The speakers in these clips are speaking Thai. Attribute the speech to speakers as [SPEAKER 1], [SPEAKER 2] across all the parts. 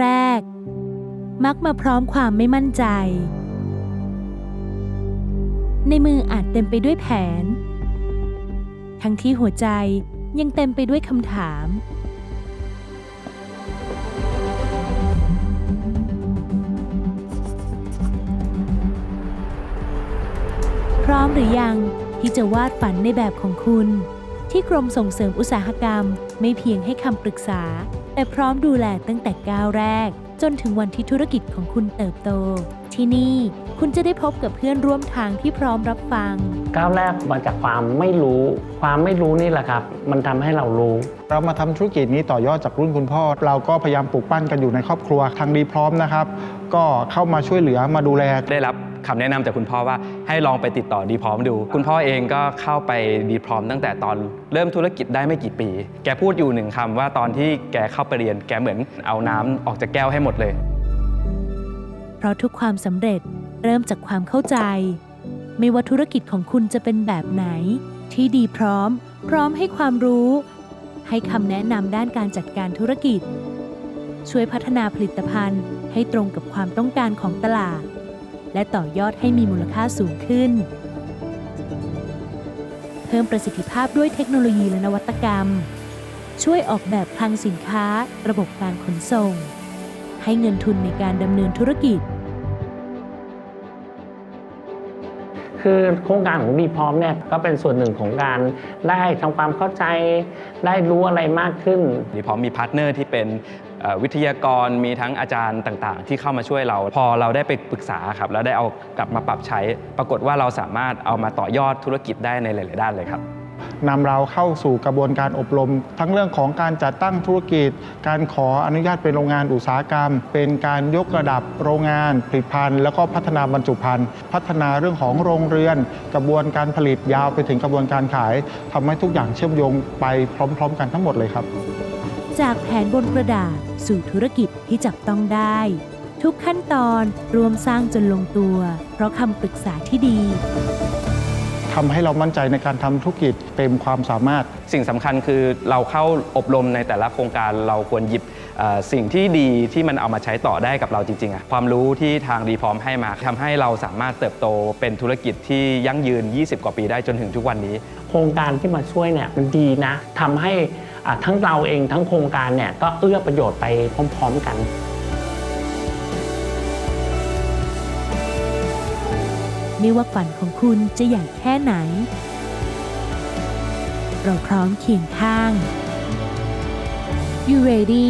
[SPEAKER 1] แรก มักมาพร้อมความไม่มั่นใจ ในมืออาจเต็มไปด้วยแผน ทั้งที่หัวใจยังเต็มไปด้วยคำถาม พร้อมหรือยังที่จะวาดฝันในแบบของคุณ ที่กรมส่งเสริมอุตสาหกรรมไม่เพียงให้คำปรึกษา แต่พร้อมดูแลตั้งแต่ก้าวแรก จนถึงวันที่ธุรกิจของคุณเติบโต ที่นี่คุณจะได้พบกับเพื่อนร่วมทางที่พร้อมรับฟัง
[SPEAKER 2] ก้าวแรกมาจากความไม่รู้ ความไม่รู้นี่แหละครับ มันทำให้เรารู้
[SPEAKER 3] เรามาทำธุรกิจนี้ต่อยอดจากรุ่นคุณพ่อ เราก็พยายามปลูกปั้นกันอยู่ในครอบครัวทางดีพร้อมนะครับ ก็เข้ามาช่วยเหลือมาดูแล
[SPEAKER 4] ได้รับ คำแนะนำจากคุณพ่อว่าให้ลองไปติดต่อดีพร้อมดู คุณพ่อเองก็เข้าไปดีพร้อมตั้งแต่ตอนเริ่มธุรกิจได้ไม่กี่ปี แกพูดอยู่หนึ่งคำว่าตอนที่แกเข้าไปเรียนแกเหมือนเอาน้ำออกจากแก้วให้หมดเลย
[SPEAKER 1] เพราะทุกความสำเร็จเริ่มจากความเข้าใจ ไม่ว่าธุรกิจของคุณจะเป็นแบบไหน ที่ดีพร้อม พร้อมให้ความรู้ ให้คำแนะนำด้านการจัดการธุรกิจ ช่วยพัฒนาผลิตภัณฑ์ให้ตรงกับความต้องการของตลาด และต่อยอดให้มีมูลค่าสูงขึ้น เพิ่มประสิทธิภาพด้วยเทคโนโลยีและนวัตกรรม ช่วยออกแบบคลังสินค้า ระบบการขนส่ง ให้เงินทุนในการดำเนินธุรกิจ
[SPEAKER 2] คือโครงการของดีพร้อมเนี่ยก็เป็นส่วนหนึ่งของการได้ทำความเข้าใจได้รู้อะไรมากขึ้น
[SPEAKER 4] ดีพร้อมมีพาร์ทเนอร์ที่เป็นเอ่อวิทยากรมีทั้งอาจารย์ต่างๆ ที่เข้ามาช่วยเรา พอเราได้ไปปรึกษาครับแล้วได้เอากลับมาปรับใช้ ปรากฏว่าเราสามารถเอามาต่อยอดธุรกิจได้ในหลาย ๆ ด้านเลยครับ
[SPEAKER 3] นำเราเข้าสู่กระบวนการอบรม ทั้งเรื่องของการจัดตั้งธุรกิจ การขออนุญาตเป็นโรงงานอุตสาหกรรม เป็นการยกระดับโรงงาน ผลิตภัณฑ์ แล้วก็พัฒนาบรรจุภัณฑ์ พัฒนาเรื่องของโรงเรือน กระบวนการผลิตยาวไปถึงกระบวนการขายทำให้ทุกอย่างเชื่อมโยงไปพร้อม ๆ กันทั้งหมดเลยครับ
[SPEAKER 1] จากแผนบนกระดาษสู่ธุรกิจที่จับต้องได้ ทุกขั้นตอนรวมสร้างจนลงตัว เพราะคำปรึกษาที่ดี
[SPEAKER 3] ทำให้เรามั่นใจในการทำธุรกิจเต็มความสามารถ
[SPEAKER 4] สิ่งสำคัญคือเราเข้าอบรมในแต่ละโครงการเราควรหยิบเอ่อสิ่งที่ดีที่มันเอามาใช้ต่อได้กับเราจริงๆอะความรู้ที่ทางดีพร้อมให้มาทำให้เราสามารถเติบโตเป็นธุรกิจที่ยั่งยืน 20 กว่าปีได้จนถึงทุกวันนี้
[SPEAKER 2] โครงการที่มาช่วยเนี่ยมันดีนะทำให้อ่าทั้งเราเองทั้งโครงการเนี่ยก็เอื้อประโยชน์ไปพร้อม ๆ กัน
[SPEAKER 1] ไม่ว่าฝันของคุณจะใหญ่แค่ไหน เราพร้อมเคียงข้าง You ready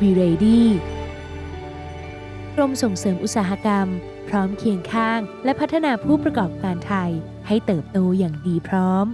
[SPEAKER 1] We ready กรมส่งเสริมอุตสาหกรรม พร้อมเคียงข้าง และพัฒนาผู้ประกอบการไทย ให้เติบโตอย่างดีพร้อม